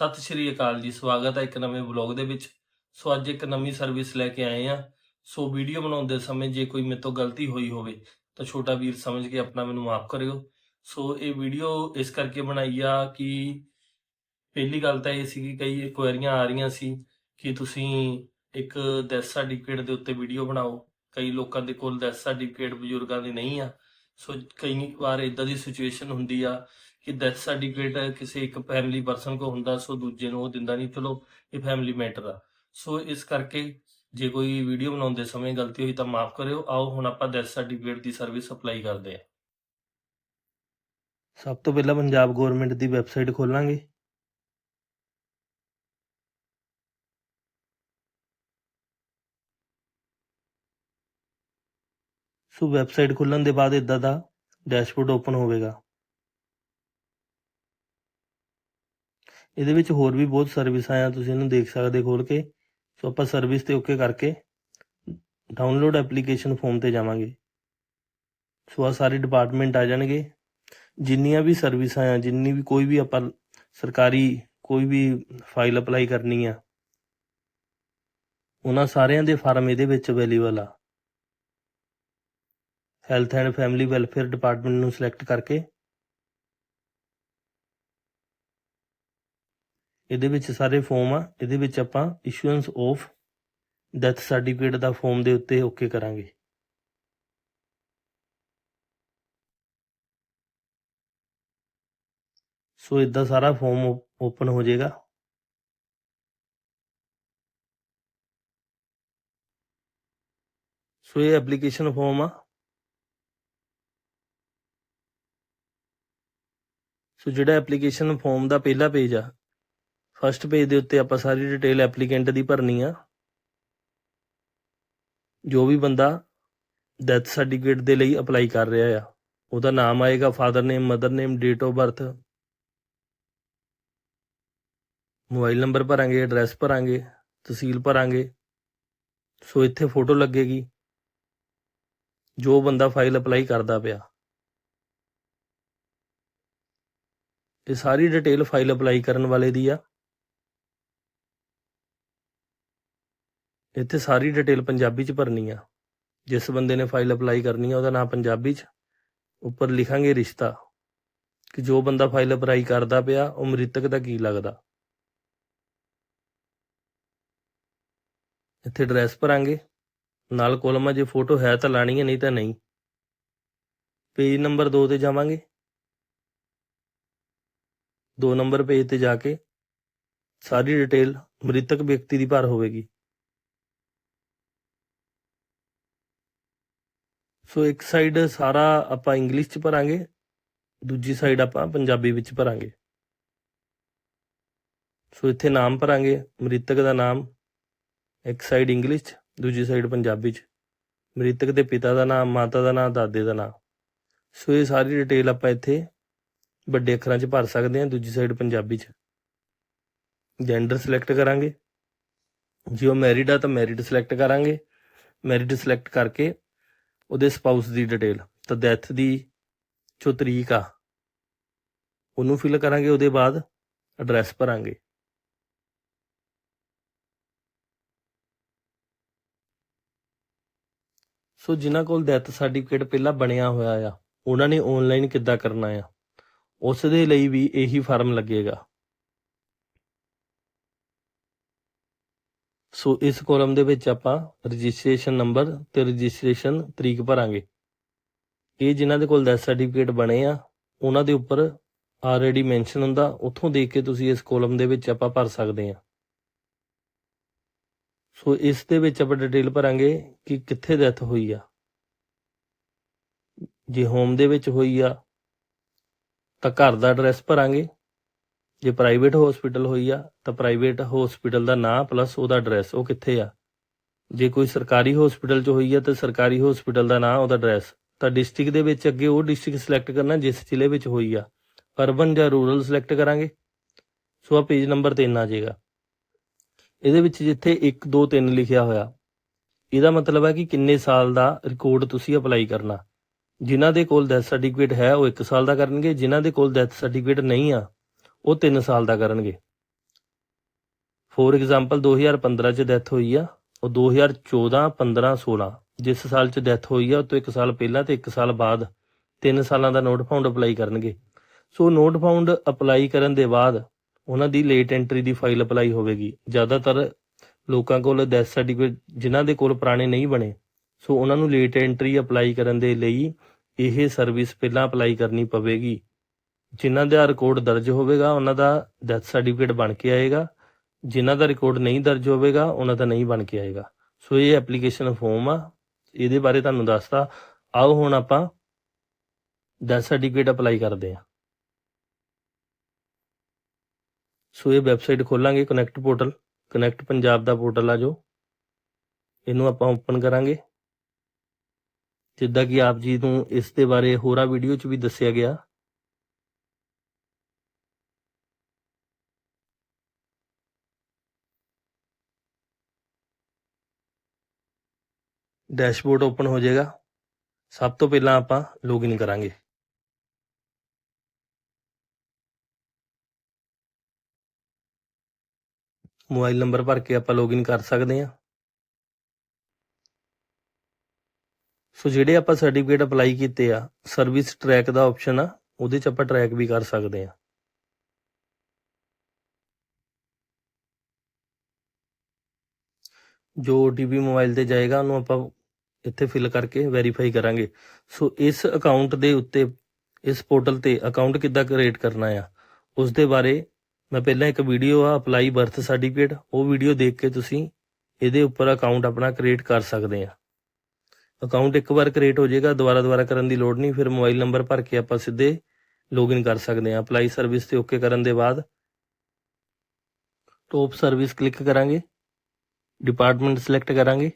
ਸਤਿ ਸ਼੍ਰੀ ਅਕਾਲ ਜੀ, ਸਵਾਗਤ ਹੈ ਇੱਕ ਨਵੇਂ ਵਲੌਗ ਦੇ ਵਿੱਚ। ਸੋ ਅੱਜ ਇੱਕ ਨਵੀਂ ਸਰਵਿਸ ਲੈ ਕੇ ਆਏ ਆ ਸੋ ਵੀਡੀਓ ਬਣਾਉਂਦੇ ਸਮੇਂ ਜੇ ਕੋਈ ਮੇਰੇ ਤੋਂ ਗਲਤੀ ਹੋਈ ਹੋਵੇ, ਤਾਂ ਛੋਟਾ ਵੀਰ ਸਮਝ ਕੇ ਆਪਣਾ ਮੈਨੂੰ ਮਾਫ ਕਰਿਓ। ਸੋ ਇਹ ਵੀਡੀਓ ਇਸ ਕਰਕੇ ਬਣਾਈ ਆ ਕਿ ਪਹਿਲੀ ਗੱਲ ਤਾਂ ਇਹ ਸੀ ਕਿ ਕਈ ਕੁਐਰੀਆਂ ਆ ਰਹੀਆਂ ਸੀ ਕਿ ਤੁਸੀਂ ਇੱਕ ਡੈਥ ਸਰਟੀਫਿਕੇਟ ਦੇ ਉੱਤੇ ਵੀਡੀਓ ਬਣਾਓ। ਕਈ ਲੋਕਾਂ ਦੇ ਕੋਲ ਡੈਥ ਸਰਟੀਫਿਕੇਟ ਬਜ਼ੁਰਗਾਂ ਦੇ ਨਹੀਂ ਆ। ਸੋ ਕਈ ਵਾਰ ਇਦਾਂ ਦੀ ਸਿਚੁਏਸ਼ਨ ਹੁੰਦੀ ਆ ਕਿ ਡੈਥ ਸਰਟੀਫਿਕੇਟ ਕਿਸੇ ਇੱਕ ਫੈਮਿਲੀ ਪਰਸਨ ਕੋ ਹੁੰਦਾ, ਸੋ ਦੂਜੇ ਨੂੰ ਉਹ ਦਿੰਦਾ ਨਹੀਂ, ਚਲੋ ਇਹ ਫੈਮਿਲੀ ਮੈਟਰ ਆ। ਸੋ ਇਸ ਕਰਕੇ ਜੇ ਕੋਈ ਵੀਡੀਓ ਬਣਾਉਂਦੇ ਸਮੇਂ ਗਲਤੀ ਹੋਈ ਤਾਂ ਮਾਫ ਕਰਿਓ। ਆਓ, ਹੁਣ ਆਪਾਂ ਡੈਥ ਸਰਟੀਫਿਕੇਟ ਦੀ ਸਰਵਿਸ ਅਪਲਾਈ ਕਰਦੇ ਹਾਂ। ਸਭ ਤੋਂ ਪਹਿਲਾਂ ਪੰਜਾਬ ਗਵਰਨਮੈਂਟ ਦੀ ਵੈਬਸਾਈਟ ਖੋਲਾਂਗੇ। ਸੋ ਵੈਬਸਾਈਟ ਖੁੱਲਣ ਦੇ ਬਾਅਦ ਇਦਾਂ ਦਾ ਡੈਸ਼ਬੋਰਡ ਓਪਨ ਹੋਵੇਗਾ। ਇਹਦੇ ਵਿੱਚ ਹੋਰ ਵੀ ਬਹੁਤ ਸਰਵਿਸਾਂ ਆ ਤੁਸੀਂ ਇਹਨੂੰ ਦੇਖ ਸਕਦੇ ਖੋਲ ਕੇ। ਸੋ ਆਪਾਂ ਸਰਵਿਸ ਤੇ ਓਕੇ ਕਰਕੇ ਡਾਊਨਲੋਡ ਐਪਲੀਕੇਸ਼ਨ ਫਾਰਮ ਤੇ ਜਾਵਾਂਗੇ। ਸੋ ਆ ਸਾਰੇ ਡਿਪਾਰਟਮੈਂਟ ਆ ਜਾਣਗੇ। ਜਿੰਨੀਆਂ ਵੀ ਸਰਵਿਸਾਂ ਆ ਜਿੰਨੀ ਵੀ ਕੋਈ ਵੀ ਆਪਾਂ ਸਰਕਾਰੀ ਕੋਈ ਵੀ ਫਾਈਲ ਅਪਲਾਈ ਕਰਨੀ ਆ, ਉਹਨਾਂ ਸਾਰਿਆਂ ਦੇ ਫਾਰਮ ਇਹਦੇ ਵਿੱਚ ਅਵੇਲੇਬਲ ਆ। Health and family welfare department ਨੂੰ ਸਿਲੈਕਟ ਕਰਕੇ ਇਹਦੇ ਵਿੱਚ ਸਾਰੇ ਫੋਮ ਆ। ਇਹਦੇ ਵਿੱਚ ਆਪਾਂ ਇਸ਼ੂਐਂਸ ਆਫ ਡੈਥ ਸਰਟੀਫਿਕੇਟ ਦਾ ਫਾਰਮ ਦੇ ਉੱਤੇ ਓਕੇ ਕਰਾਂਗੇ। ਸੋ ਇਦਾਂ ਸਾਰਾ ਫਾਰਮ ਓਪਨ ਹੋ ਜਾਏਗਾ। ਸੋ ਇਹ ਐਪਲੀਕੇਸ਼ਨ ਫਾਰਮ ਆ। ਸੋ ਜਿਹੜਾ ਐਪਲੀਕੇਸ਼ਨ ਫਾਰਮ ਦਾ ਪਹਿਲਾ ਪੇਜ ਆ ਫਸਟ ਪੇਜ ਦੇ ਉੱਤੇ ਆਪਾਂ ਸਾਰੀ ਡਿਟੇਲ ਐਪਲੀਕੈਂਟ ਦੀ ਭਰਨੀ ਆ। ਜੋ ਵੀ ਬੰਦਾ ਡੈਥ ਸਰਟੀਫਿਕੇਟ ਦੇ ਲਈ ਅਪਲਾਈ ਕਰ ਰਿਹਾ ਆ, ਉਹਦਾ ਨਾਮ ਆਏਗਾ father name mother name date of birth mobile number ਭਰਾਂਗੇ address ਭਰਾਂਗੇ, ਤਹਿਸੀਲ ਭਰਾਂਗੇ। ਸੋ ਇੱਥੇ ਫੋਟੋ ਲੱਗੇਗੀ। ਜੋ ਬੰਦਾ ਫਾਈਲ ਅਪਲਾਈ ਕਰਦਾ ਪਿਆ। ਇਹ ਸਾਰੀ ਡਿਟੇਲ ਫਾਈਲ ਅਪਲਾਈ ਕਰਨ ਵਾਲੇ ਦੀ ਆ। ਇੱਥੇ ਸਾਰੀ ਡਿਟੇਲ ਪੰਜਾਬੀ ਚ ਭਰਨੀ ਆ। ਜਿਸ ਬੰਦੇ ਨੇ ਫਾਈਲ ਅਪਲਾਈ ਕਰਨੀ ਆ, ਉਹਦਾ ਨਾਮ ਪੰਜਾਬੀ ਚ, ਉੱਪਰ ਲਿਖਾਂਗੇ ਰਿਸ਼ਤਾ। ਕਿ ਜੋ ਬੰਦਾ ਫਾਈਲ ਅਪਲਾਈ ਕਰਦਾ ਪਿਆ, ਉਹ ਮ੍ਰਿਤਕ ਦਾ ਕੀ ਲੱਗਦਾ? ਇੱਥੇ ਐਡਰੈਸ ਭਰਾਂਗੇ। ਨਾਲ ਕੋਲਮਾਂ ਜੇ ਫੋਟੋ ਹੈ ਤਾਂ ਲਾਣੀ ਹੈ ਨਹੀਂ ਤਾਂ ਨਹੀਂ। ਪੇਜ ਨੰਬਰ 2 ਤੇ ਜਾਵਾਂਗੇ। 2 ਨੰਬਰ ਪੇਜ ਤੇ ਜਾ ਕੇ ਸਾਰੀ ਡਿਟੇਲ ਮ੍ਰਿਤਕ ਵਿਅਕਤੀ ਦੀ ਭਰ ਹੋਵੇਗੀ। ਸੋ ਇੱਕ ਸਾਈਡ ਸਾਰਾ ਆਪਾਂ ਇੰਗਲਿਸ਼ ਚ ਭਰਾਂਗੇ, ਦੂਜੀ ਸਾਈਡ ਆਪਾਂ ਪੰਜਾਬੀ ਵਿੱਚ ਭਰਾਂਗੇ। ਸੋ ਇੱਥੇ ਨਾਮ ਭਰਾਂਗੇ, ਮ੍ਰਿਤਕ ਦਾ ਨਾਮ, ਇੱਕ ਸਾਈਡ ਇੰਗਲਿਸ਼ ਚ, ਦੂਜੀ ਸਾਈਡ ਪੰਜਾਬੀ ਚ। ਮ੍ਰਿਤਕ ਦੇ ਪਿਤਾ ਦਾ ਨਾਮ, ਮਾਤਾ ਦਾ ਨਾਮ, ਦਾਦੇ ਦਾ ਨਾਮ। ਸੋ ਇਹ ਸਾਰੀ ਡਿਟੇਲ ਆਪਾਂ ਇੱਥੇ ਵੱਡੇ ਅੱਖਰਾਂ 'ਚ ਭਰ ਸਕਦੇ ਹਾਂ, ਦੂਜੀ ਸਾਈਡ ਪੰਜਾਬੀ 'ਚ। ਜੈਂਡਰ ਸਿਲੈਕਟ ਕਰਾਂਗੇ। ਜੇ ਉਹ ਮੈਰਿਡ ਆ ਤਾਂ ਮੈਰਿਡ ਸਿਲੈਕਟ ਕਰਾਂਗੇ। ਮੈਰਿਡ ਸਿਲੈਕਟ ਕਰਕੇ ਉਹਦੇ ਸਪਾਊਸ ਦੀ ਡਿਟੇਲ ਤਾਂ ਡੈਥ ਦੀ ਜੋ ਤਰੀਕ ਆ, ਉਹਨੂੰ ਫਿਲ ਕਰਾਂਗੇ, ਉਹਦੇ ਬਾਅਦ ਐਡਰੈਸ ਭਰਾਂਗੇ। ਸੋ ਜਿਨ੍ਹਾਂ ਕੋਲ ਡੈਥ ਸਰਟੀਫਿਕੇਟ ਪਹਿਲਾਂ ਬਣਿਆ ਹੋਇਆ ਆ, ਉਹਨਾਂ ਨੇ ਆਨਲਾਈਨ ਕਿੱਦਾਂ ਕਰਨਾ ਆ? ਉਸ ਦੇ ਲਈ ਵੀ ਇਹੀ ਫਾਰਮ ਲੱਗੇਗਾ। ਸੋ ਇਸ ਕਾਲਮ ਦੇ ਵਿੱਚ ਆਪਾਂ ਰਜਿਸਟ੍ਰੇਸ਼ਨ ਨੰਬਰ ਤੇ ਰਜਿਸਟ੍ਰੇਸ਼ਨ ਤਰੀਕ ਭਰਾਂਗੇ। ਇਹ ਜਿਨ੍ਹਾਂ ਦੇ ਕੋਲ ਡੈਥ ਸਰਟੀਫਿਕੇਟ ਬਣੇ ਆ, ਉਹਨਾਂ ਦੇ ਉੱਪਰ ਆਲਰੇਡੀ ਮੈਂਸ਼ਨ ਹੁੰਦਾ, ਉੱਥੋਂ ਦੇਖ ਕੇ ਤੁਸੀਂ ਇਸ ਕਾਲਮ ਦੇ ਵਿੱਚ ਆਪਾਂ ਭਰ ਸਕਦੇ ਆ। ਸੋ ਇਸ ਦੇ ਵਿੱਚ ਆਪਾਂ ਡਿਟੇਲ ਭਰਾਂਗੇ ਕਿ ਕਿੱਥੇ ਡੈਥ ਹੋਈ ਆ। ਜੇ ਹੋਮ ਦੇ ਵਿੱਚ ਹੋਈ ਆ, ਤਾਂ ਘਰ ਦਾ ਐਡਰੈਸ ਭਰਾਂਗੇ। ਜੇ ਪ੍ਰਾਈਵੇਟ ਹਸਪੀਟਲ ਹੋਈ ਆ, ਤਾਂ ਪ੍ਰਾਈਵੇਟ ਹਸਪੀਟਲ ਦਾ ਨਾਂ ਪਲੱਸ ਉਹਦਾ ਐਡਰੈਸ ਉਹ ਕਿੱਥੇ ਆ? ਜੇ ਕੋਈ ਸਰਕਾਰੀ ਹਸਪੀਟਲ 'ਚ ਹੋਈ ਆ, ਤਾਂ ਸਰਕਾਰੀ ਹਸਪੀਟਲ ਦਾ ਨਾਂ, ਉਹਦਾ ਐਡਰੈਸ ਤਾਂ ਡਿਸਟ੍ਰਿਕਟ ਦੇ ਵਿੱਚ ਅੱਗੇ ਉਹ ਡਿਸਟ੍ਰਿਕਟ ਸਿਲੈਕਟ ਕਰਨਾ, ਜਿਸ ਜ਼ਿਲ੍ਹੇ ਵਿੱਚ ਹੋਈ ਆ। ਅਰਬਨ ਜਾਂ ਰੂਰਲ ਸਿਲੈਕਟ ਕਰਾਂਗੇ। ਸੋ ਆ ਪੇਜ ਨੰਬਰ 3 ਆ ਜਾਏਗਾ। ਇਹਦੇ ਵਿੱਚ ਜਿੱਥੇ 1 2 3 ਲਿਖਿਆ ਹੋਇਆ, ਇਹਦਾ ਮਤਲਬ ਹੈ ਕਿ ਕਿੰਨੇ ਸਾਲ ਦਾ ਰਿਕਾਰਡ ਤੁਸੀਂ ਅਪਲਾਈ ਕਰਨਾ। ਜਿਨ੍ਹਾਂ ਦੇ ਕੋਲ ਡੈਥ ਸਰਟੀਫਿਕੇਟ ਹੈ, ਉਹ 1 ਸਾਲ ਦਾ ਕਰਨਗੇ, ਜਿਨ੍ਹਾਂ ਦੇ ਕੋਲ ਡੈਥ ਸਰਟੀਫਿਕੇਟ ਨਹੀਂ ਆ ਉਹ 3 ਸਾਲ ਦਾ ਕਰਨਗੇ। ਫੋਰ ਐਗਜ਼ਾਮਪਲ 2015 ਚ ਡੈਥ ਹੋਈ ਆ, ਉਹ 2014 15 16 ਜਿਸ ਸਾਲ ਚ ਡੈਥ ਹੋਈ ਆ, ਉਹ ਤੋਂ ਇੱਕ ਸਾਲ ਪਹਿਲਾਂ ਤੇ ਇੱਕ ਸਾਲ ਬਾਅਦ ਤਿੰਨ ਸਾਲਾਂ ਦਾ ਨੋਟ ਫਾਊਂਡ ਅਪਲਾਈ ਕਰਨਗੇ। ਸੋ ਨੋਟ ਫਾਊਂਡ ਅਪਲਾਈ ਕਰਨ ਦੇ ਬਾਅਦ ਉਹਨਾਂ ਦੀ ਲੇਟ ਐਂਟਰੀ ਦੀ ਫਾਈਲ ਅਪਲਾਈ ਹੋਵੇਗੀ। ਜ਼ਿਆਦਾਤਰ ਲੋਕਾਂ ਕੋਲ ਡੈਥ ਸਰਟੀਫਿਕੇਟ ਜਿਨ੍ਹਾਂ ਦੇ ਕੋਲ ਪੁਰਾਣੇ ਨਹੀਂ ਬਣੇ, ਸੋ ਉਹਨਾਂ ਨੂੰ ਲੇਟ ਐਂਟਰੀ ਅਪਲਾਈ ਕਰਨ ਦੇ ਲਈ ਇਹ ਸਰਵਿਸ ਪਹਿਲਾਂ ਅਪਲਾਈ ਕਰਨੀ ਪਵੇਗੀ। ਜਿਨ੍ਹਾਂ ਦਾ ਰਿਕਾਰਡ ਦਰਜ ਹੋਵੇਗਾ, ਉਹਨਾਂ ਦਾ ਡੈਥ ਸਰਟੀਫਿਕੇਟ ਬਣ ਕੇ ਆਏਗਾ। ਜਿਨ੍ਹਾਂ ਦਾ ਰਿਕਾਰਡ ਨਹੀਂ ਦਰਜ ਹੋਵੇਗਾ, ਉਹਨਾਂ ਦਾ ਨਹੀਂ ਬਣ ਕੇ ਆਏਗਾ। ਸੋ ਇਹ ਐਪਲੀਕੇਸ਼ਨ ਫਾਰਮ ਆ। ਇਹਦੇ ਬਾਰੇ ਤੁਹਾਨੂੰ ਦੱਸਦਾ ਆਓ ਹੁਣ ਆਪਾਂ ਡੈਥ ਸਰਟੀਫਿਕੇਟ ਅਪਲਾਈ ਕਰਦੇ ਹਾਂ। ਸੋ ਇਹ ਵੈਬਸਾਈਟ ਖੋਲਾਂਗੇ ਕਨੈਕਟ ਪੋਰਟਲ ਕਨੈਕਟ ਪੰਜਾਬ ਦਾ ਪੋਰਟਲ ਆ ਜੋ। ਇਹਨੂੰ ਆਪਾਂ ਓਪਨ ਕਰਾਂਗੇ। ਜਿੱਦਾਂ ਕਿ ਆਪ ਜੀ ਨੂੰ ਇਸ ਦੇ ਬਾਰੇ ਹੋਰਾਂ ਵੀਡੀਓ 'ਚ ਵੀ ਦੱਸਿਆ ਗਿਆ। ਡੈਸ਼ਬੋਰਡ ਓਪਨ ਹੋ ਜਾਏਗਾ। ਸਭ ਤੋਂ ਪਹਿਲਾਂ ਆਪਾਂ ਲੌਗਇਨ ਕਰਾਂਗੇ। ਮੋਬਾਈਲ ਨੰਬਰ ਭਰ ਕੇ ਆਪਾਂ ਲੌਗਇਨ ਕਰ ਸਕਦੇ ਹਾਂ। ਸੋ ਜਿਹੜੇ ਆਪਾਂ ਸਰਟੀਫਿਕੇਟ ਅਪਲਾਈ ਕੀਤੇ ਆ ਸਰਵਿਸ ਟਰੈਕ ਦਾ ਆਪਸ਼ਨ ਆ, ਉਹਦੇ ਚ ਆਪਾਂ ਟਰੈਕ ਵੀ ਕਰ ਸਕਦੇ ਆ ਜੋ OTP ਮੋਬਾਈਲ ਤੇ ਜਾਏਗਾ, ਉਹਨੂੰ ਆਪਾਂ ਇੱਥੇ ਫਿਲ ਕਰਕੇ ਵੈਰੀਫਾਈ ਕਰਾਂਗੇ। ਸੋ ਇਸ ਅਕਾਊਂਟ ਦੇ ਉੱਤੇ, ਇਸ ਪੋਰਟਲ ਤੇ ਅਕਾਊਂਟ ਕਿੱਦਾਂ ਕ੍ਰੀਏਟ ਕਰਨਾ ਆ ਉਸ ਦੇ ਬਾਰੇ ਮੈਂ ਪਹਿਲਾਂ ਇੱਕ ਵੀਡੀਓ ਆ ਅਪਲਾਈ ਬਰਥ ਸਰਟੀਫਿਕੇਟ ਉਹ ਵੀਡੀਓ ਦੇਖ ਕੇ ਤੁਸੀਂ ਇਹਦੇ ਉੱਪਰ ਅਕਾਊਂਟ ਆਪਣਾ ਕ੍ਰੀਏਟ ਕਰ ਸਕਦੇ ਆ। ਅਕਾਊਂਟ ਇੱਕ ਵਾਰ ਕ੍ਰੀਏਟ ਹੋ ਜਾਏਗਾ, ਦੁਬਾਰਾ ਦੁਬਾਰਾ ਕਰਨ ਦੀ ਲੋੜ ਨਹੀਂ, ਫਿਰ ਮੋਬਾਈਲ ਨੰਬਰ ਭਰ ਕੇ ਆਪਾਂ ਸਿੱਧੇ ਲੌਗਇਨ ਕਰ ਸਕਦੇ ਹਾਂ ਅਪਲਾਈ ਸਰਵਿਸ ਤੇ ਓਕੇ ਕਰਨ ਦੇ ਬਾਅਦ ਟੋਪ ਸਰਵਿਸ ਕਲਿੱਕ ਕਰਾਂਗੇ ਡਿਪਾਰਟਮੈਂਟ ਸਿਲੈਕਟ ਕਰਾਂਗੇ।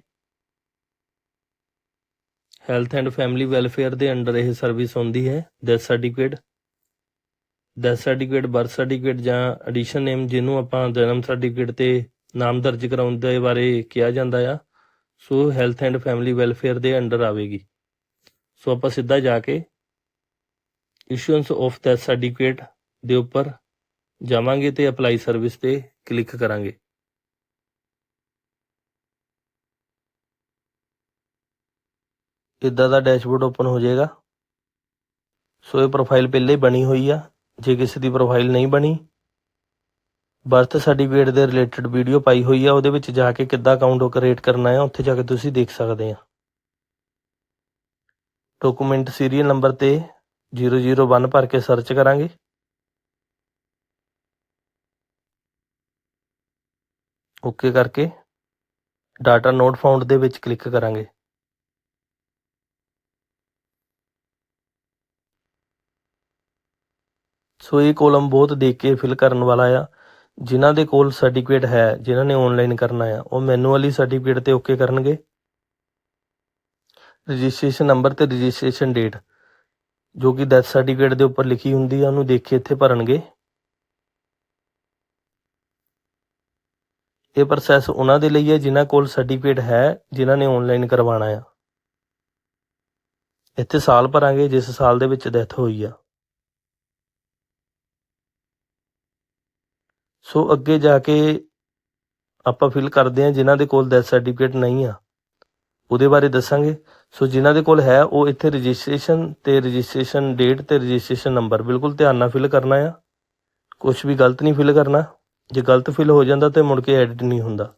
ਹੈਲਥ ਐਂਡ ਫੈਮਿਲੀ ਵੈਲਫੇਅਰ ਦੇ ਅੰਡਰ ਇਹ ਸਰਵਿਸ ਹੁੰਦੀ ਹੈ death certificate death certificate birth certificate ਜਾਂ ਐਡੀਸ਼ਨ ਨੇਮ ਜਿਹਨੂੰ ਆਪਾਂ ਜਨਮ ਸਰਟੀਫਿਕੇਟ ਤੇ ਨਾਮ ਦਰਜ ਕਰਾਉਣ ਦੇ ਬਾਰੇ ਕਿਹਾ ਜਾਂਦਾ ਆ, so health and family welfare ਦੇ ਅੰਡਰ ਆਵੇਗੀ। ਸੋ ਆਪਾਂ ਸਿੱਧਾ ਜਾ ਕੇ ਇਸ਼ੂਐਂਸ ਆਫ ਡੈਥ ਸਰਟੀਫਿਕੇਟ ਦੇ ਉੱਪਰ ਜਾਵਾਂਗੇ ਤੇ ਅਪਲਾਈ ਸਰਵਿਸ ਤੇ ਕਲਿੱਕ ਕਰਾਂਗੇ। ਇਦਾਂ ਦਾ ਡੈਸ਼ਬੋਰਡ ਓਪਨ ਹੋ ਜਾਏਗਾ। ਸੋ ਇਹ ਪ੍ਰੋਫਾਈਲ ਪਹਿਲੇ ਹੀ ਬਣੀ ਹੋਈ ਆ। ਜੇ ਕਿਸੇ ਦੀ ਪ੍ਰੋਫਾਈਲ ਨਹੀਂ ਬਣੀ ਬਰਥ ਸਰਟੀਫਿਕੇਟ ਦੇ ਰਿਲੇਟਡ ਵੀਡੀਓ ਪਾਈ ਹੋਈ ਆ, ਉਹਦੇ ਵਿੱਚ ਜਾ ਕੇ ਕਿੱਦਾਂ ਅਕਾਊਂਟ ਕ੍ਰੀਏਟ ਕਰਨਾ ਹੈ ਉੱਥੇ ਜਾ ਕੇ ਤੁਸੀਂ ਦੇਖ ਸਕਦੇ ਆ। ਡਾਕੂਮੈਂਟ ਸੀਰੀਅਲ ਨੰਬਰ ਤੇ 001 ਭਰ ਕੇ ਸਰਚ ਕਰਾਂਗੇ। ਓਕੇ ਕਰਕੇ ਡਾਟਾ ਨੋਟ ਫਾਊਂਡ ਦੇ ਵਿੱਚ ਕਲਿੱਕ ਕਰਾਂਗੇ। ਸੋ ਇਹ ਕੋਲਮ ਬਹੁਤ ਦੇਖ ਕੇ ਫਿਲ ਕਰਨ ਵਾਲਾ ਆ। ਜਿਨ੍ਹਾਂ ਦੇ ਕੋਲ ਸਰਟੀਫਿਕੇਟ ਹੈ, ਜਿਨ੍ਹਾਂ ਨੇ ਆਨਲਾਈਨ ਕਰਨਾ ਆ, ਉਹ ਮੈਨੂਅਲੀ ਸਰਟੀਫਿਕੇਟ ਤੇ ਓਕੇ ਕਰਨਗੇ। ਰਜਿਸਟ੍ਰੇਸ਼ਨ ਨੰਬਰ ਤੇ ਰਜਿਸਟ੍ਰੇਸ਼ਨ ਡੇਟ ਜੋ ਕਿ ਡੈਥ ਸਰਟੀਫਿਕੇਟ ਦੇ ਉੱਪਰ ਲਿਖੀ ਹੁੰਦੀ ਆ, ਉਹਨੂੰ ਦੇਖ ਕੇ ਇੱਥੇ ਭਰਨਗੇ। ਇਹ ਪ੍ਰੋਸੈਸ ਉਹਨਾਂ ਦੇ ਲਈ ਹੈ ਜਿਨ੍ਹਾਂ ਕੋਲ ਸਰਟੀਫਿਕੇਟ ਹੈ, ਜਿਨ੍ਹਾਂ ਨੇ ਆਨਲਾਈਨ ਕਰਵਾਉਣਾ ਆ। ਇੱਥੇ ਸਾਲ ਭਰਾਂਗੇ, ਜਿਸ ਸਾਲ ਦੇ ਵਿੱਚ ਡੈਥ ਹੋਈ ਆ। ਸੋ ਅੱਗੇ ਜਾ ਕੇ ਆਪਾਂ ਫਿਲ ਕਰਦੇ ਹਾਂ ਜਿਨ੍ਹਾਂ ਦੇ ਕੋਲ ਡੈਥ ਸਰਟੀਫਿਕੇਟ ਨਹੀਂ ਆ। ਉਹਦੇ ਬਾਰੇ ਦੱਸਾਂਗੇ। ਸੋ ਜਿਨ੍ਹਾਂ ਦੇ ਕੋਲ ਹੈ, ਉਹ ਇੱਥੇ ਰਜਿਸਟ੍ਰੇਸ਼ਨ ਤੇ ਰਜਿਸਟ੍ਰੇਸ਼ਨ ਡੇਟ ਤੇ ਰਜਿਸਟ੍ਰੇਸ਼ਨ ਨੰਬਰ ਬਿਲਕੁਲ ਧਿਆਨ ਨਾਲ ਫਿਲ ਕਰਨਾ ਆ। ਕੁਝ ਵੀ ਗਲਤ ਨਹੀਂ ਫਿਲ ਕਰਨਾ। ਜੇ ਗਲਤ ਫਿਲ ਹੋ ਜਾਂਦਾ ਤੇ ਮੁੜ ਕੇ ਐਡਿਟ ਨਹੀਂ ਹੁੰਦਾ।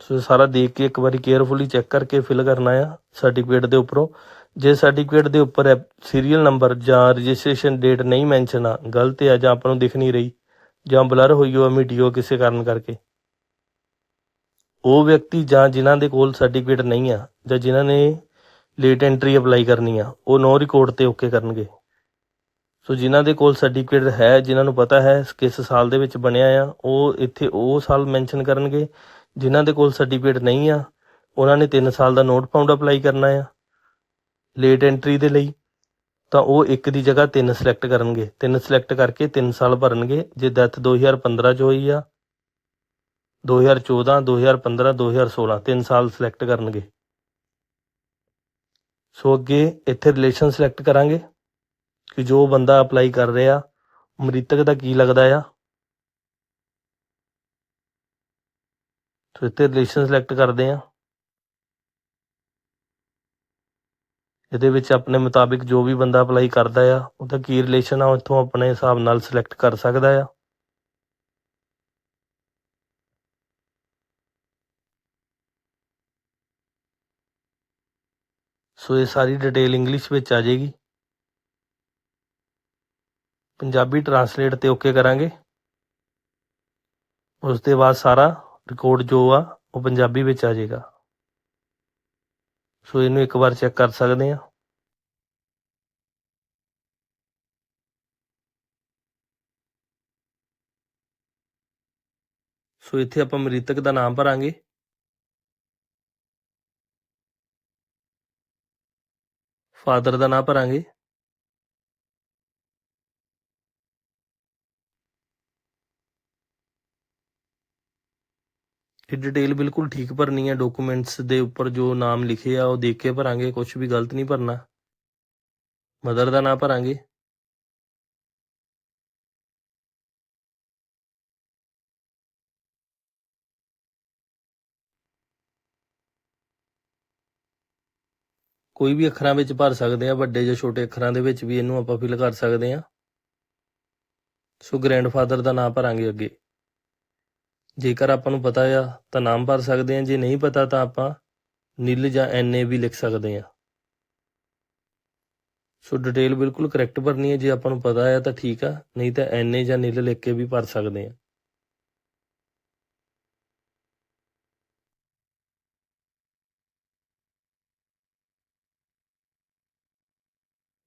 ਸੋ ਸਾਰਾ ਦੇਖ ਕੇ ਇੱਕ ਵਾਰੀ ਕੇਅਰਫੁਲੀ ਚੈੱਕ ਕਰਕੇ ਫਿਲ ਕਰਨਾ ਆ ਸਰਟੀਫਿਕੇਟ ਦੇ ਉੱਪਰੋਂ। ਜੇ ਸਰਟੀਫਿਕੇਟ ਦੇ ਉੱਪਰ ਸੀਰੀਅਲ ਨੰਬਰ ਜਾਂ ਰਜਿਸਟ੍ਰੇਸ਼ਨ ਡੇਟ ਨਹੀਂ ਮੈਂਸ਼ਨ ਆ, ਗਲਤ ਆ ਜਾਂ ਆਪਾਂ ਨੂੰ ਦਿਖ ਨਹੀਂ ਰਹੀ, ਜਾਂ ਬਲਰ ਹੋਈ ਹੋ ਮੀਡੀਓ ਕਿਸੇ ਕਾਰਨ ਕਰਕੇ। ਉਹ ਵਿਅਕਤੀ ਜਾਂ ਜਿਨ੍ਹਾਂ ਦੇ ਕੋਲ ਸਰਟੀਫਿਕੇਟ ਨਹੀਂ ਆ, ਜਾਂ ਜਿਨ੍ਹਾਂ ਨੇ ਲੇਟ ਐਂਟਰੀ ਅਪਲਾਈ ਕਰਨੀ ਆ, ਉਹ ਨੋ ਰਿਕਾਰਡ ਤੇ ਓਕੇ ਕਰਨਗੇ। ਸੋ ਜਿਨ੍ਹਾਂ ਦੇ ਕੋਲ ਸਰਟੀਫਿਕੇਟ ਹੈ, ਜਿਨ੍ਹਾਂ ਨੂੰ ਪਤਾ ਹੈ ਕਿਸ ਸਾਲ ਦੇ ਵਿੱਚ ਬਣਿਆ ਆ, ਉਹ ਇੱਥੇ ਉਹ ਸਾਲ ਮੈਂਸ਼ਨ ਕਰਨਗੇ। ਜਿਨ੍ਹਾਂ ਦੇ ਕੋਲ ਸਰਟੀਫਿਕੇਟ ਨਹੀਂ ਆ, ਉਹਨਾਂ ਨੇ 3 ਸਾਲ ਦਾ ਨੋਟ ਫਾਊਂਡ ਅਪਲਾਈ ਕਰਨਾ ਆ। ਲੇਟ ਐਂਟਰੀ ਦੇ ਲਈ, ਤਾਂ ਉਹ ਇੱਕ ਦੀ ਜਗ੍ਹਾ ਤਿੰਨ ਸਿਲੈਕਟ ਕਰਨਗੇ। ਤਿੰਨ ਸਿਲੈਕਟ ਕਰਕੇ ਤਿੰਨ ਸਾਲ ਭਰਨਗੇ। ਜੇ ਡੈਥ 2015 ਚ ਹੋਈ ਆ 2014 2015 2016 3 ਸਾਲ ਸਿਲੈਕਟ ਕਰਨਗੇ। ਸੋ ਅੱਗੇ ਇੱਥੇ ਰਿਲੇਸ਼ਨ ਸਿਲੈਕਟ ਕਰਾਂਗੇ ਕਿ ਜੋ ਬੰਦਾ ਅਪਲਾਈ ਕਰ ਰਿਹਾ, ਮ੍ਰਿਤਕ ਦਾ ਕੀ ਲੱਗਦਾ ਆ। ਸੋ ਇੱਥੇ ਰਿਲੇਸ਼ਨ ਸਿਲੈਕਟ ਕਰਦੇ ਆ। ਇਹਦੇ ਵਿੱਚ ਆਪਣੇ ਮੁਤਾਬਿਕ ਜੋ ਵੀ ਬੰਦਾ ਅਪਲਾਈ ਕਰਦਾ ਆ, ਉਹਦਾ ਕੀ ਰਿਲੇਸ਼ਨ ਆ, ਉਹ ਇੱਥੋਂ ਆਪਣੇ ਹਿਸਾਬ ਨਾਲ ਸਿਲੈਕਟ ਕਰ ਸਕਦਾ ਆ। ਸੋ ਇਹ ਸਾਰੀ ਡਿਟੇਲ ਇੰਗਲਿਸ਼ ਵਿੱਚ ਆ ਜਾਏਗੀ। ਪੰਜਾਬੀ ਟਰਾਂਸਲੇਟ ਤੇ ਓਕੇ ਕਰਾਂਗੇ। ਉਸ ਦੇ ਬਾਅਦ ਸਾਰਾ ਰਿਕਾਰਡ ਜੋ ਆ, ਉਹ ਪੰਜਾਬੀ ਵਿੱਚ ਆ ਜਾਏਗਾ। ਸੋ ਇਹਨੂੰ ਇੱਕ ਵਾਰ ਚੈੱਕ ਕਰ ਸਕਦੇ ਆ ਸੋ ਇੱਥੇ ਆਪਾਂ ਮ੍ਰਿਤਕ ਦਾ ਨਾਮ ਭਰਾਂਗੇ। ਫਾਦਰ ਦਾ ਨਾਮ ਭਰਾਂਗੇ। ਇਹ ਡਿਟੇਲ ਬਿਲਕੁਲ ਠੀਕ ਭਰਨੀ ਹੈ ਡਾਕੂਮੈਂਟਸ ਦੇ ਉੱਪਰ ਜੋ ਨਾਮ ਲਿਖੇ ਆ, ਉਹ ਦੇਖ ਕੇ ਭਰਾਂਗੇ ਕੁਝ ਵੀ ਗਲਤ ਨਹੀਂ ਭਰਨਾ। ਮਦਰ ਦਾ ਨਾਮ ਭਰਾਂਗੇ। ਕੋਈ ਵੀ ਅੱਖਰਾਂ ਵਿੱਚ ਭਰ ਸਕਦੇ ਆ, ਵੱਡੇ ਜਾਂ ਛੋਟੇ ਅੱਖਰਾਂ ਦੇ ਵਿੱਚ ਵੀ ਇਹਨੂੰ ਆਪਾਂ ਫਿਲ ਕਰ ਸਕਦੇ ਆ। ਸੋ ਗ੍ਰੈਂਡਫਾਦਰ ਦਾ ਨਾਮ ਭਰਾਂਗੇ ਅੱਗੇ। ਜੇਕਰ ਆਪਾਂ ਨੂੰ ਪਤਾ ਆ, ਤਾਂ ਨਾਮ ਭਰ ਸਕਦੇ ਹਾਂ ਜੇ ਨਹੀਂ ਪਤਾ ਤਾਂ ਆਪਾਂ ਨਿਲ ਜਾਂ ਐਨਏ ਵੀ ਲਿਖ ਸਕਦੇ ਹਾਂ ਸੋ ਡਿਟੇਲ ਬਿਲਕੁਲ ਕਰੈਕਟ ਭਰਨੀ ਹੈ ਜੇ ਆਪਾਂ ਨੂੰ ਪਤਾ ਆ ਤਾਂ ਠੀਕ ਆ, ਨਹੀਂ ਤਾਂ ਐਨਏ ਜਾਂ ਨਿਲ ਲਿਖ ਕੇ ਵੀ ਭਰ ਸਕਦੇ ਹਾਂ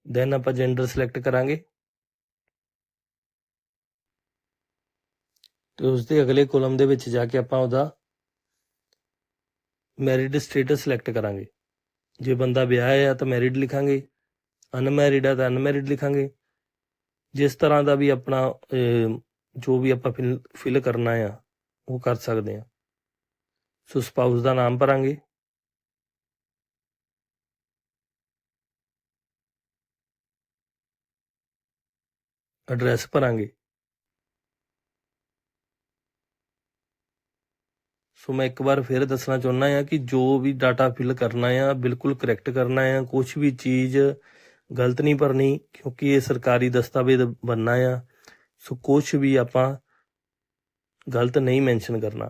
ਦੈਨ ਆਪਾਂ ਜੈਂਡਰ ਸਿਲੈਕਟ ਕਰਾਂਗੇ। ਤੇ ਉਸ ਦੇ ਅਗਲੇ ਕਾਲਮ ਦੇ ਵਿੱਚ ਜਾ ਕੇ ਆਪਾਂ ਉਹਦਾ ਮੈਰਿਡ ਸਟੇਟਸ ਸਿਲੈਕਟ ਕਰਾਂਗੇ। ਜੇ ਬੰਦਾ ਵਿਆਹਿਆ ਆ ਤਾਂ ਮੈਰਿਡ ਲਿਖਾਂਗੇ ਅਨਮੈਰਿਡ ਆ ਤਾਂ ਅਨਮੈਰਿਡ ਲਿਖਾਂਗੇ। ਜਿਸ ਤਰ੍ਹਾਂ ਦਾ ਵੀ ਆਪਣਾ ਜੋ ਵੀ ਆਪਾਂ ਫਿਲ ਕਰਨਾ ਆ, ਉਹ ਕਰ ਸਕਦੇ ਆ। ਸੋ ਸਪਾਊਸ ਦਾ ਨਾਮ ਭਰਾਂਗੇ। ਐਡਰੈਸ ਭਰਾਂਗੇ। ਸੋ ਮੈਂ ਇੱਕ ਵਾਰ ਫਿਰ ਦੱਸਣਾ ਚਾਹੁੰਦਾ ਆ ਕਿ ਜੋ ਵੀ ਡਾਟਾ ਫਿਲ ਕਰਨਾ ਆ, ਬਿਲਕੁਲ ਕਰੈਕਟ ਕਰਨਾ ਆ ਕੁਝ ਵੀ ਚੀਜ਼ ਗਲਤ ਨਹੀਂ ਭਰਨੀ, ਕਿਉਂਕਿ ਇਹ ਸਰਕਾਰੀ ਦਸਤਾਵੇਜ਼ ਬਣਨਾ ਆ। ਸੋ ਕੁਝ ਵੀ ਆਪਾਂ ਗਲਤ ਨਹੀਂ ਮੈਂਸ਼ਨ ਕਰਨਾ,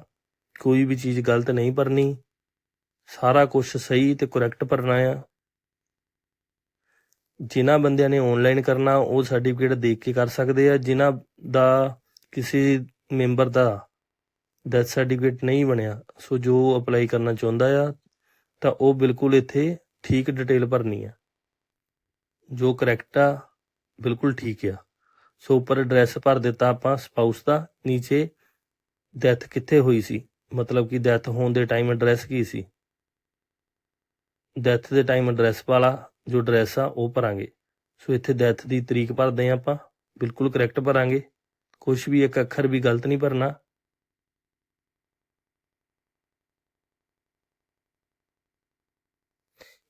ਕੋਈ ਵੀ ਚੀਜ਼ ਗਲਤ ਨਹੀਂ ਭਰਨੀ, ਸਾਰਾ ਕੁਝ ਸਹੀ ਤੇ ਕਰੈਕਟ ਭਰਨਾ ਆ। ਜਿਨ੍ਹਾਂ ਬੰਦਿਆਂ ਨੇ ਆਨਲਾਈਨ ਕਰਨਾ, ਉਹ ਸਰਟੀਫਿਕੇਟ ਦੇਖ ਕੇ ਕਰ ਸਕਦੇ ਆ, ਜਿਨ੍ਹਾਂ ਦਾ ਕਿਸੇ ਮੈਂਬਰ ਦਾ ਡੈਥ ਸਰਟੀਫਿਕੇਟ ਨਹੀਂ ਬਣਿਆ। ਸੋ ਜੋ ਅਪਲਾਈ ਕਰਨਾ ਚਾਹੁੰਦਾ ਆ, ਤਾਂ ਉਹ ਬਿਲਕੁਲ ਇੱਥੇ ਠੀਕ ਡਿਟੇਲ ਭਰਨੀ ਆ। ਜੋ ਕਰੈਕਟ ਆ, ਬਿਲਕੁਲ ਠੀਕ ਆ। ਸੋ ਉੱਪਰ ਐਡਰੈਸ ਭਰ ਦਿੱਤਾ ਆਪਾਂ ਸਪਾਊਸ ਦਾ, ਨੀਚੇ ਡੈਥ ਕਿੱਥੇ ਹੋਈ ਸੀ? ਮਤਲਬ ਕਿ ਡੈਥ ਹੋਣ ਦੇ ਟਾਈਮ ਐਡਰੈਸ ਕੀ ਸੀ? ਡੈਥ ਦੇ ਟਾਈਮ ਐਡਰੈਸ ਵਾਲਾ ਜੋ ਐਡਰੈਸ ਆ, ਉਹ ਭਰਾਂਗੇ। ਸੋ ਇੱਥੇ ਡੈਥ ਦੀ ਤਰੀਕ ਭਰਦੇ ਆ ਆਪਾਂ, ਬਿਲਕੁਲ ਕਰੈਕਟ ਭਰਾਂਗੇ। ਕੁਝ ਵੀ ਇੱਕ ਅੱਖਰ ਵੀ ਗਲਤ ਨਹੀਂ ਭਰਨਾ।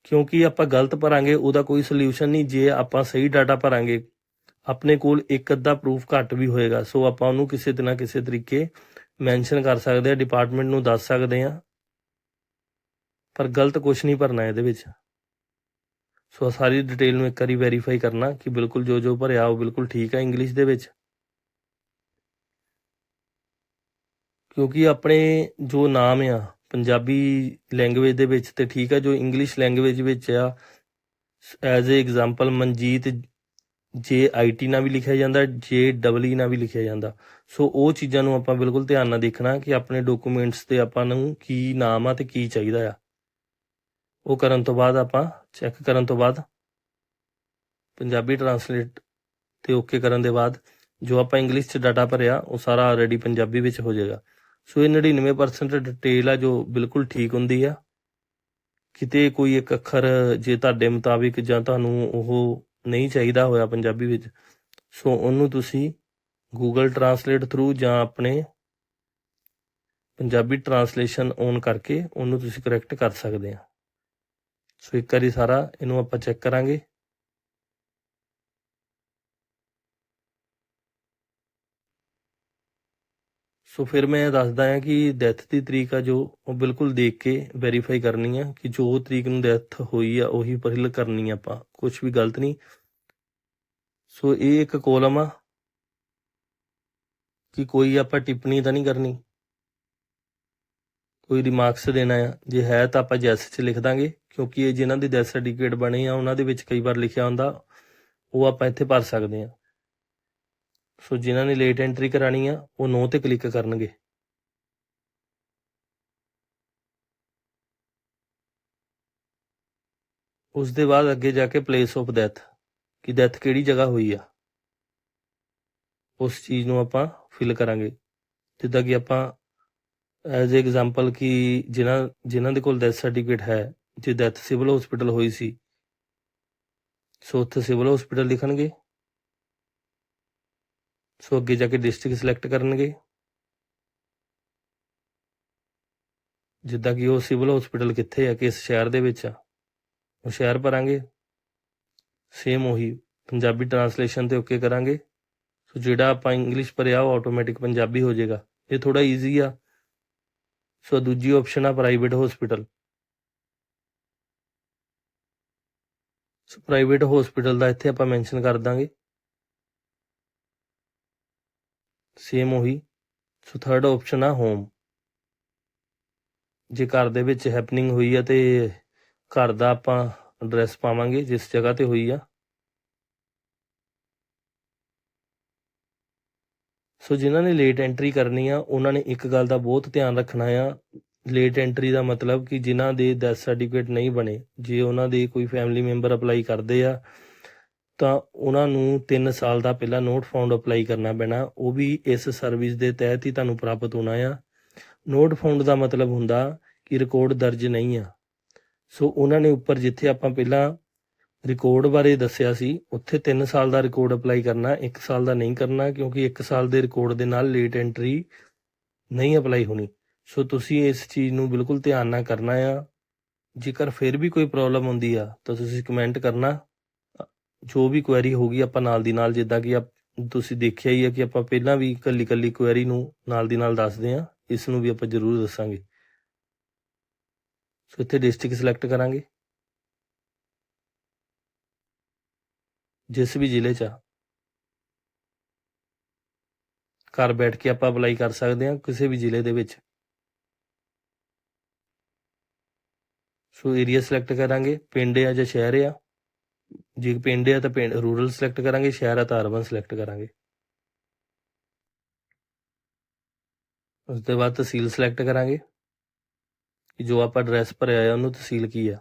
ਕਿਉਂਕਿ ਆਪਾਂ ਗਲਤ ਭਰਾਂਗੇ, ਉਹਦਾ ਕੋਈ ਸੋਲੂਸ਼ਨ ਨਹੀਂ। ਜੇ ਆਪਾਂ ਸਹੀ ਡਾਟਾ ਭਰਾਂਗੇ, ਆਪਣੇ ਕੋਲ ਇੱਕ ਅੱਧਾ ਪ੍ਰੂਫ ਘੱਟ ਵੀ ਹੋਏਗਾ। ਸੋ ਆਪਾਂ ਉਹਨੂੰ ਕਿਸੇ ਨਾ ਕਿਸੇ ਤਰੀਕੇ ਮੈਂਸ਼ਨ ਕਰ ਸਕਦੇ ਆ ਡਿਪਾਰਟਮੈਂਟ ਨੂੰ ਦੱਸ ਸਕਦੇ ਆ। ਪਰ ਗਲਤ ਕੁਝ ਨਹੀਂ ਭਰਨਾ ਇਹਦੇ ਵਿੱਚ। ਸੋ ਸਾਰੀ ਡਿਟੇਲ ਨੂੰ ਇੱਕ ਵਾਰੀ ਵੈਰੀਫਾਈ ਕਰਨਾ ਕਿ ਬਿਲਕੁਲ ਜੋ ਜੋ ਭਰਿਆ, ਉਹ ਬਿਲਕੁਲ ਠੀਕ ਹੈ ਇੰਗਲਿਸ਼ ਦੇ ਵਿੱਚ। ਕਿਉਂਕਿ ਆਪਣੇ ਜੋ ਨਾਮ ਆ ਪੰਜਾਬੀ ਲੈਂਗੁਏਜ ਦੇ ਵਿੱਚ ਤੇ ਠੀਕ ਆ, ਜੋ ਇੰਗਲਿਸ਼ ਲੈਂਗੁਏਜ ਵਿੱਚ ਆ ਐਜ਼ ਅ ਐਗਜ਼ਾਮਪਲ ਮਨਜੀਤ ਜੇ ਆਈਟੀ ਨਾਲ ਵੀ ਲਿਖਿਆ ਜਾਂਦਾ, ਜੇ ਡਬਲ e ਨਾਲ ਵੀ ਲਿਖਿਆ ਜਾਂਦਾ। ਸੋ ਉਹ ਚੀਜ਼ਾਂ ਨੂੰ ਆਪਾਂ ਬਿਲਕੁਲ ਧਿਆਨ ਨਾਲ ਦੇਖਣਾ ਕਿ ਆਪਣੇ ਡਾਕੂਮੈਂਟਸ ਤੇ ਆਪਾਂ ਨੂੰ ਕੀ ਨਾਮ ਆ ਤੇ ਕੀ ਚਾਹੀਦਾ ਆ। ਉਹ ਕਰਨ ਤੋਂ ਬਾਅਦ ਆਪਾਂ ਚੈੱਕ ਕਰਨ ਤੋਂ ਬਾਅਦ ਪੰਜਾਬੀ ਟਰਾਂਸਲੇਟ ਤੇ ਓਕੇ ਕਰਨ ਦੇ ਬਾਅਦ ਜੋ ਆਪਾਂ ਇੰਗਲਿਸ਼ 'ਚ ਡਾਟਾ ਭਰਿਆ, ਉਹ ਸਾਰਾ ਆਲਰੇਡੀ ਪੰਜਾਬੀ ਵਿੱਚ ਹੋ ਜਾਏਗਾ। ਸੋ ਇਹ 99% ਡਿਟੇਲ ਆ ਜੋ ਬਿਲਕੁਲ ਠੀਕ ਹੁੰਦੀ ਆ। ਕਿਤੇ ਕੋਈ ਇੱਕ ਅੱਖਰ ਜੇ ਤੁਹਾਡੇ ਮੁਤਾਬਿਕ ਜਾਂ ਤੁਹਾਨੂੰ ਉਹ ਨਹੀਂ ਚਾਹੀਦਾ ਹੋਇਆ ਪੰਜਾਬੀ ਵਿੱਚ, ਸੋ ਉਹਨੂੰ ਤੁਸੀਂ ਗੂਗਲ ਟਰਾਂਸਲੇਟ ਥਰੂ ਜਾਂ ਆਪਣੇ ਪੰਜਾਬੀ ਟਰਾਂਸਲੇਸ਼ਨ ਔਨ ਕਰਕੇ ਉਹਨੂੰ ਤੁਸੀਂ ਕਰੈਕਟ ਕਰ ਸਕਦੇ ਆ। ਸੋ ਇੱਕ ਵਾਰੀ ਸਾਰਾ ਇਹਨੂੰ ਆਪਾਂ ਚੈੱਕ ਕਰਾਂਗੇ। ਸੋ ਫਿਰ ਮੈਂ ਦੱਸਦਾ ਹਾਂ ਕਿ ਡੈਥ ਦੀ ਤਰੀਕ ਆ ਜੋ ਉਹ ਬਿਲਕੁਲ ਦੇਖ ਕੇ ਵੈਰੀਫਾਈ ਕਰਨੀ ਆ ਕਿ ਜੋ ਤਰੀਕ ਨੂੰ ਡੈਥ ਹੋਈ ਆ ਉਹੀ ਫਿਲ ਕਰਨੀ ਆ ਆਪਾਂ ਕੁਝ ਵੀ ਗਲਤ ਨਹੀਂ। ਸੋ ਇਹ ਇੱਕ ਕੋਲਮ ਆ ਕਿ ਕੋਈ ਆਪਾਂ ਟਿੱਪਣੀ ਤਾਂ ਨਹੀਂ ਕਰਨੀ। ਕੋਈ ਰਿਮਾਰਕਸ ਦੇਣਾ ਆ। ਜੇ ਹੈ ਤਾਂ ਆਪਾਂ ਜੈਸ ਚ ਲਿਖ ਦਾਂਗੇ, ਕਿਉਂਕਿ ਇਹ ਜਿਨ੍ਹਾਂ ਦੇ ਡੈਥ ਸਰਟੀਫਿਕੇਟ ਬਣੇ ਆ, ਉਹਨਾਂ ਦੇ ਵਿੱਚ ਕਈ ਵਾਰ ਲਿਖਿਆ ਹੁੰਦਾ, ਉਹ ਆਪਾਂ ਇੱਥੇ ਭਰ ਸਕਦੇ ਆ। ਸੋ ਜਿਨ੍ਹਾਂ ਨੇ ਲੇਟ ਐਂਟਰੀ ਕਰਾਣੀ ਆ, ਉਹ ਨੋ ਤੇ ਕਲਿੱਕ ਕਰਨਗੇ। ਉਸ ਦੇ ਬਾਅਦ ਅੱਗੇ ਜਾ ਕੇ ਪਲੇਸ ਆਫ ਡੈਥ ਕਿ ਡੈਥ ਕਿਹੜੀ ਜਗ੍ਹਾ ਹੋਈ ਆ, ਉਸ ਚੀਜ਼ ਨੂੰ ਆਪਾਂ ਫਿਲ ਕਰਾਂਗੇ। ਜਿੱਦਾਂ ਕਿ ਆਪਾਂ ਐਜ਼ ਐਗਜ਼ਾਮਪਲ ਕਿ ਜਿਨ੍ਹਾਂ ਜਿਨ੍ਹਾਂ ਦੇ ਕੋਲ ਡੈਥ ਸਰਟੀਫਿਕੇਟ ਹੈ, ਜੇ ਡੈਥ ਸਿਵਲ ਹਸਪੀਟਲ ਹੋਈ ਸੀ, ਸੋ ਉੱਥੇ ਸਿਵਲ ਹਸਪੀਟਲ ਲਿਖਣਗੇ। ਸੋ ਅੱਗੇ ਜਾ ਕੇ ਡਿਸਟ੍ਰਿਕਟ ਸਿਲੈਕਟ ਕਰਨਗੇ। ਜਿੱਦਾਂ ਕਿ ਉਹ ਸਿਵਲ ਹਸਪੀਟਲ ਕਿੱਥੇ ਆ, ਕਿਸ ਸ਼ਹਿਰ ਦੇ ਵਿੱਚ ਆ, ਉਹ ਸ਼ਹਿਰ ਭਰਾਂਗੇ। ਸੇਮ ਉਹੀ ਪੰਜਾਬੀ ਟਰਾਂਸਲੇਸ਼ਨ ਤੇ ਓਕੇ ਕਰਾਂਗੇ। ਸੋ ਜਿਹੜਾ ਆਪਾਂ ਇੰਗਲਿਸ਼ ਭਰਿਆ, ਉਹ ਆਟੋਮੈਟਿਕ ਪੰਜਾਬੀ ਹੋ ਜਾਏਗਾ। ਇਹ ਥੋੜਾ ਈਜ਼ੀ ਆ। ਸੋ ਦੂਜੀ ਆਪਸ਼ਨ ਆ private hospital so private hospital ਦਾ ਇੱਥੇ ਆਪਾਂ ਮੈਂਸ਼ਨ ਕਰ ਦਾਂਗੇ। ਸੇਮ ਉਹੀ। ਸੋ ਥਰਡ ਆਪਸ਼ਨ ਆ ਹੋਮ ਜੇ ਘਰ ਦੇ ਵਿੱਚ ਹੈਪਨਿੰਗ ਹੋਈ ਆ ਤੇ ਘਰ ਦਾ ਆਪਾਂ ਐਡਰੈਸ ਪਾਵਾਂਗੇ, ਜਿਸ ਜਗ੍ਹਾ ਤੇ ਹੋਈ ਆ। ਸੋ ਜਿਨ੍ਹਾਂ ਨੇ ਲੇਟ ਐਂਟਰੀ ਕਰਨੀ ਆ, ਉਹਨਾਂ ਨੇ ਇੱਕ ਗੱਲ ਦਾ ਬਹੁਤ ਧਿਆਨ ਰੱਖਣਾ ਆ। ਲੇਟ ਐਂਟਰੀ ਦਾ ਮਤਲਬ ਕਿ ਜਿਨ੍ਹਾਂ ਦੇ ਡੈਥ ਸਰਟੀਫਿਕੇਟ ਨਹੀਂ ਬਣੇ, ਜੇ ਉਹਨਾਂ ਦੇ ਕੋਈ ਫੈਮਿਲੀ ਮੈਂਬਰ ਅਪਲਾਈ ਕਰਦੇ ਆ ਤਾਂ ਉਹਨਾਂ ਨੂੰ 3 ਸਾਲ ਦਾ ਪਹਿਲਾਂ ਨੋਟ ਫਾਊਂਡ ਅਪਲਾਈ ਕਰਨਾ ਪੈਣਾ। ਉਹ ਵੀ ਇਸ ਸਰਵਿਸ ਦੇ ਤਹਿਤ ਹੀ ਤੁਹਾਨੂੰ ਪ੍ਰਾਪਤ ਹੋਣਾ ਆ। ਨੋਟ ਫਾਊਂਡ ਦਾ ਮਤਲਬ ਹੁੰਦਾ ਕਿ ਰਿਕਾਰਡ ਦਰਜ ਨਹੀਂ ਆ। ਸੋ ਉਹਨਾਂ ਨੇ ਉੱਪਰ ਜਿੱਥੇ ਆਪਾਂ ਪਹਿਲਾਂ ਰਿਕਾਰਡ ਬਾਰੇ ਦੱਸਿਆ ਸੀ, ਉੱਥੇ 3 ਸਾਲ ਦਾ ਰਿਕਾਰਡ ਅਪਲਾਈ ਕਰਨਾ 1 ਸਾਲ ਦਾ ਨਹੀਂ ਕਰਨਾ, ਕਿਉਂਕਿ 1 ਸਾਲ ਦੇ ਰਿਕਾਰਡ ਦੇ ਨਾਲ ਲੇਟ ਐਂਟਰੀ ਨਹੀਂ ਅਪਲਾਈ ਹੋਣੀ। ਸੋ ਤੁਸੀਂ ਇਸ ਚੀਜ਼ ਨੂੰ ਬਿਲਕੁਲ ਧਿਆਨ ਨਾਲ ਕਰਨਾ ਆ। ਜੇਕਰ ਫਿਰ ਵੀ ਕੋਈ ਪ੍ਰੋਬਲਮ ਹੁੰਦੀ ਆ, ਤਾਂ ਤੁਸੀਂ ਕਮੈਂਟ ਕਰਨਾ। ਜੋ ਵੀ ਕੁਐਰੀ ਹੋਗੀ ਆਪਾਂ ਨਾਲ ਦੀ ਨਾਲ, ਜਿੱਦਾਂ ਕਿ ਆਪ, ਤੁਸੀਂ ਦੇਖਿਆ ਹੀ ਹੈ ਕਿ ਆਪਾਂ ਪਹਿਲਾਂ ਵੀ ਇਕੱਲੀ ਇਕੱਲੀ ਕੁਐਰੀ ਨੂੰ ਨਾਲ ਦੀ ਨਾਲ ਦੱਸਦੇ ਆ ਇਸ ਨੂੰ ਵੀ ਆਪਾਂ ਜ਼ਰੂਰ ਦੱਸਾਂਗੇ। ਸੋ ਇੱਥੇ ਡਿਸਟ੍ਰਿਕਟ ਸਿਲੈਕਟ ਕਰਾਂਗੇ। ਜਿਸ ਵੀ ਜ਼ਿਲ੍ਹੇ 'ਚ ਆ। ਘਰ ਬੈਠ ਕੇ ਆਪਾਂ ਅਪਲਾਈ ਕਰ ਸਕਦੇ ਹਾਂ ਕਿਸੇ ਵੀ ਜ਼ਿਲ੍ਹੇ ਦੇ ਵਿੱਚ। ਸੋ ਏਰੀਆ ਸਿਲੈਕਟ ਕਰਾਂਗੇ, ਪਿੰਡ ਆ ਜਾਂ ਸ਼ਹਿਰ ਆ। ਜੇ ਪਿੰਡ ਆ ਤਾਂ ਪਿੰਡ ਰੂਰਲ ਸਿਲੈਕਟ ਕਰਾਂਗੇ, ਸ਼ਹਿਰ ਆ ਤਾਂ ਅਰਬਨ ਸਿਲੈਕਟ ਕਰਾਂਗੇ। ਉਸ ਤੋਂ ਬਾਅਦ ਤਹਿਸੀਲ ਸਿਲੈਕਟ ਕਰਾਂਗੇ। ਕਿ ਜੋ ਆਪਾਂ ਐਡਰੈਸ ਭਰਿਆ ਆ ਉਹਨੂੰ ਤਹਿਸੀਲ ਕੀ ਆ?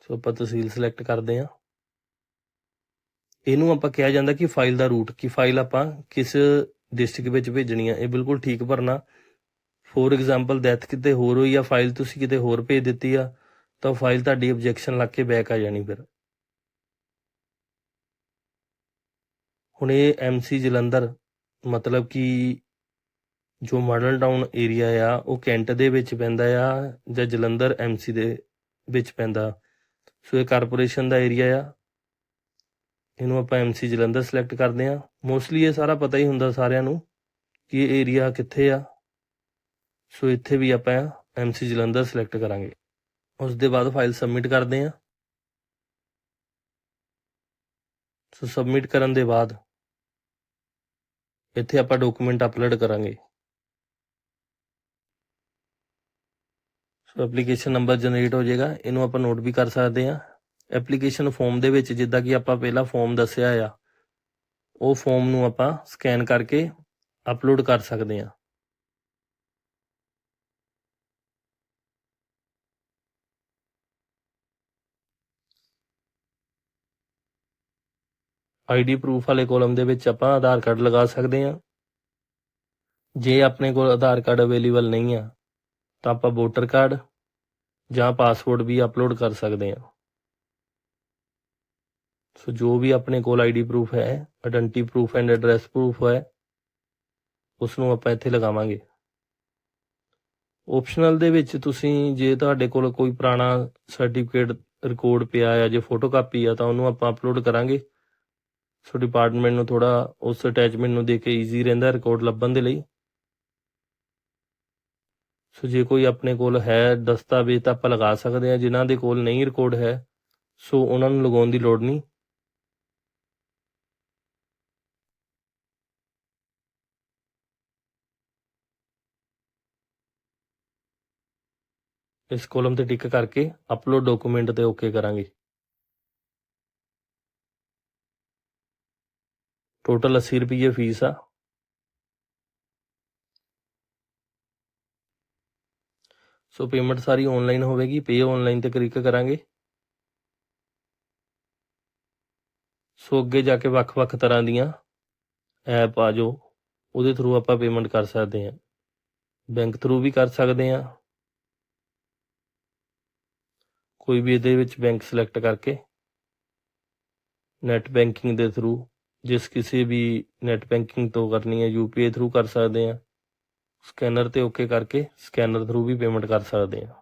ਸੋ ਆਪਾਂ ਤਹਿਸੀਲ ਸਿਲੈਕਟ ਕਰਦੇ ਆ ਇਹਨੂੰ ਆਪਾਂ ਕਿਹਾ ਜਾਂਦਾ ਕਿ ਫਾਈਲ ਦਾ ਰੂਟ ਕਿ ਫਾਈਲ ਆਪਾਂ ਕਿਸ ਡਿਸਟ੍ਰਿਕਟ ਵਿੱਚ ਭੇਜਣੀ ਆ। ਇਹ ਬਿਲਕੁਲ ਠੀਕ ਭਰਨਾ। ਫੋਰ ਐਗਜ਼ਾਮਪਲ ਡੈਥ ਕਿਤੇ ਹੋਰ ਹੋਈ ਆ ਫਾਈਲ ਤੁਸੀਂ ਕਿਤੇ ਹੋਰ ਭੇਜ ਦਿੱਤੀ ਆ, ਤਾਂ ਫਾਈਲ ਤੁਹਾਡੀ ਆਬਜੈਕਸ਼ਨ ਲੱਗ ਕੇ ਬੈਕ ਆ ਜਾਣੀ ਫਿਰ। ਹੁਣ ਇਹ ਐਮਸੀ ਜਲੰਧਰ, ਮਤਲਬ ਕਿ ਜੋ ਮਾਡਲ ਟਾਊਨ ਏਰੀਆ ਆ, ਉਹ ਕੈਂਟ ਦੇ ਵਿੱਚ ਪੈਂਦਾ ਆ, ਜਾਂ ਜਲੰਧਰ ਐਮਸੀ ਦੇ ਵਿੱਚ ਪੈਂਦਾ। ਸੋ ਇਹ ਕਾਰਪੋਰੇਸ਼ਨ ਦਾ ਏਰੀਆ ਆ। ਇਹਨੂੰ ਆਪਾਂ ਐਮਸੀ ਜਲੰਧਰ ਸਿਲੈਕਟ ਕਰਦੇ ਆ। ਮੋਸਟਲੀ ਇਹ ਸਾਰਾ ਪਤਾ ਹੀ ਹੁੰਦਾ ਸਾਰਿਆਂ ਨੂੰ ਕਿ ਇਹ ਏਰੀਆ ਕਿੱਥੇ ਆ। ਸੋ ਇੱਥੇ ਵੀ ਆਪਾਂ ਐਮਸੀ ਜਲੰਧਰ ਸਿਲੈਕਟ ਕਰਾਂਗੇ। ਉਸ ਦੇ ਬਾਅਦ ਫਾਈਲ ਸਬਮਿਟ ਕਰਦੇ ਹਾਂ। ਸੋ ਸਬਮਿਟ ਕਰਨ ਦੇ ਬਾਅਦ ਇੱਥੇ ਆਪਾਂ ਡਾਕੂਮੈਂਟ ਅਪਲੋਡ ਕਰਾਂਗੇ। ਸੋ ਐਪਲੀਕੇਸ਼ਨ ਨੰਬਰ ਜਨਰੇਟ ਹੋ ਜਾਏਗਾ। ਇਹਨੂੰ ਆਪਾਂ ਨੋਟ ਵੀ ਕਰ ਸਕਦੇ ਹਾਂ। ਐਪਲੀਕੇਸ਼ਨ ਫਾਰਮ ਦੇ ਵਿੱਚ ਜਿੱਦਾਂ ਕਿ ਆਪਾਂ ਪਹਿਲਾਂ ਫਾਰਮ ਦੱਸਿਆ ਆ, ਉਹ ਫਾਰਮ ਨੂੰ ਆਪਾਂ ਸਕੈਨ ਕਰਕੇ ਅਪਲੋਡ ਕਰ ਸਕਦੇ ਹਾਂ। ਆਈਡੀ ਪ੍ਰੂਫ ਵਾਲੇ ਕਾਲਮ ਦੇ ਵਿੱਚ ਆਪਾਂ ਆਧਾਰ ਕਾਰਡ ਲਗਾ ਸਕਦੇ ਹਾਂ। ਜੇ ਆਪਣੇ ਕੋਲ ਆਧਾਰ ਕਾਰਡ ਅਵੇਲੇਬਲ ਨਹੀਂ ਆ, ਤਾਂ ਆਪਾਂ ਵੋਟਰ ਕਾਰਡ ਜਾਂ ਪਾਸਪੋਰਟ ਵੀ ਅਪਲੋਡ ਕਰ ਸਕਦੇ ਹਾਂ। ਸੋ ਜੋ ਵੀ ਆਪਣੇ ਕੋਲ ਆਈਡੀ ਪ੍ਰੂਫ ਹੈ identity proof and address proof ਹੈ ਉਸ ਨੂੰ ਆਪਾਂ ਇੱਥੇ ਲਗਾਵਾਂਗੇ। ਆਪਸ਼ਨਲ ਦੇ ਵਿੱਚ ਤੁਸੀਂ ਜੇ ਤੁਹਾਡੇ ਕੋਲ ਕੋਈ ਪੁਰਾਣਾ ਸਰਟੀਫਿਕੇਟ ਰਿਕਾਰਡ ਪਿਆ ਆ, ਜੇ ਫੋਟੋ ਕਾਪੀ ਆ, ਤਾਂ ਉਹਨੂੰ ਆਪਾਂ ਅਪਲੋਡ ਕਰਾਂਗੇ। ਸੋ ਡਿਪਾਰਟਮੈਂਟ ਨੂੰ ਥੋੜਾ ਉਸ ਅਟੈਚਮੈਂਟ ਨੂੰ ਦੇ ਕੇ ਈਜ਼ੀ ਰਹਿੰਦਾ ਰਿਕਾਰਡ ਲੱਭਣ ਦੇ ਲਈ। ਸੋ ਜੇ ਕੋਈ ਆਪਣੇ ਕੋਲ ਹੈ ਦਸਤਾਵੇਜ਼ ਤਾਂ ਆਪਾਂ ਲਗਾ ਸਕਦੇ ਹਾਂ, ਜਿਨ੍ਹਾਂ ਦੇ ਕੋਲ ਨਹੀਂ ਰਿਕਾਰਡ ਹੈ, ਸੋ ਉਹਨਾਂ ਨੂੰ ਲਗਾਉਣ ਦੀ ਲੋੜ ਨਹੀਂ। ਇਸ ਕਾਲਮ ਤੇ ਟਿਕ ਕਰਕੇ ਅਪਲੋਡ ਡਾਕੂਮੈਂਟ ਤੇ ਓਕੇ ਕਰਾਂਗੇ। ਟੋਟਲ 80 ਰੁਪਏ ਫੀਸ ਆ। ਸੋ ਪੇਮੈਂਟ ਸਾਰੀ ਆਨਲਾਈਨ ਹੋਵੇਗੀ ਪੇ ਆਨਲਾਈਨ ਤੇ ਕਲਿੱਕ ਕਰਾਂਗੇ। ਸੋ ਅੱਗੇ ਜਾ ਕੇ ਵੱਖ-ਵੱਖ ਤਰ੍ਹਾਂ ਦੀਆਂ ਐਪ ਆ ਜੋ ਉਹਦੇ ਥਰੂ ਆਪਾਂ ਪੇਮੈਂਟ ਕਰ ਸਕਦੇ ਹਾਂ। ਬੈਂਕ ਥਰੂ ਵੀ ਕਰ ਸਕਦੇ ਹਾਂ। ਕੋਈ ਵੀ ਇਹਦੇ ਵਿੱਚ ਬੈਂਕ ਸਿਲੈਕਟ ਕਰਕੇ ਨੈਟ ਬੈਂਕਿੰਗ ਦੇ ਥਰੂ ਜਿਸ ਕਿਸੇ ਵੀ ਨੈਟ ਬੈਂਕਿੰਗ ਤੋਂ ਕਰਨੀ ਹੈ ਯੂਪੀਆਈ ਥਰੂ ਕਰ ਸਕਦੇ ਹਾਂ। ਸਕੈਨਰ ਤੇ ਓਕੇ ਕਰਕੇ ਸਕੈਨਰ ਥਰੂ ਵੀ ਪੇਮੈਂਟ ਕਰ ਸਕਦੇ ਹਾਂ।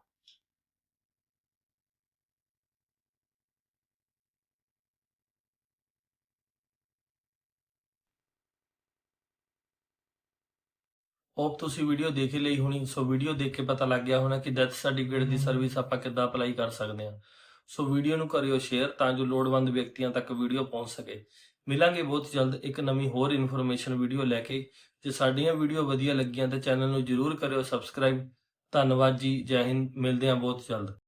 ਹੋਪ ਤੁਸੀਂ ਵੀਡੀਓ ਦੇਖ ਹੀ ਲਈ ਹੋਣੀ। ਸੋ ਵੀਡੀਓ ਦੇਖ ਕੇ ਪਤਾ ਲੱਗ ਗਿਆ ਹੋਣਾ ਕਿ ਡੈਥ ਸਰਟੀਫਿਕੇਟ ਦੀ ਸਰਵਿਸ ਆਪਾਂ ਕਿੱਦਾਂ ਅਪਲਾਈ ਕਰ ਸਕਦੇ ਹਾਂ। ਸੋ ਵੀਡੀਓ ਨੂੰ ਕਰਿਓ ਸ਼ੇਅਰ ਤਾਂ ਜੋ ਲੋੜਵੰਦ ਵਿਅਕਤੀਆਂ ਤੱਕ ਵੀਡੀਓ ਪਹੁੰਚ ਸਕੇ। ਮਿਲਾਂਗੇ ਬਹੁਤ ਜਲਦ ਇੱਕ ਨਵੀਂ ਹੋਰ ਇਨਫੋਰਮੇਸ਼ਨ ਵੀਡੀਓ ਲੈ ਕੇ। ਜੇ ਸਾਡੀਆਂ ਵੀਡੀਓ ਵਧੀਆ ਲੱਗੀਆਂ ਤਾਂ ਚੈਨਲ ਨੂੰ ਜਰੂਰ ਕਰਿਓ ਸਬਸਕ੍ਰਾਈਬ ਧੰਨਵਾਦ ਜੀ, ਜੈ ਹਿੰਦ, ਮਿਲਦੇ ਹਾਂ ਬਹੁਤ ਜਲਦ।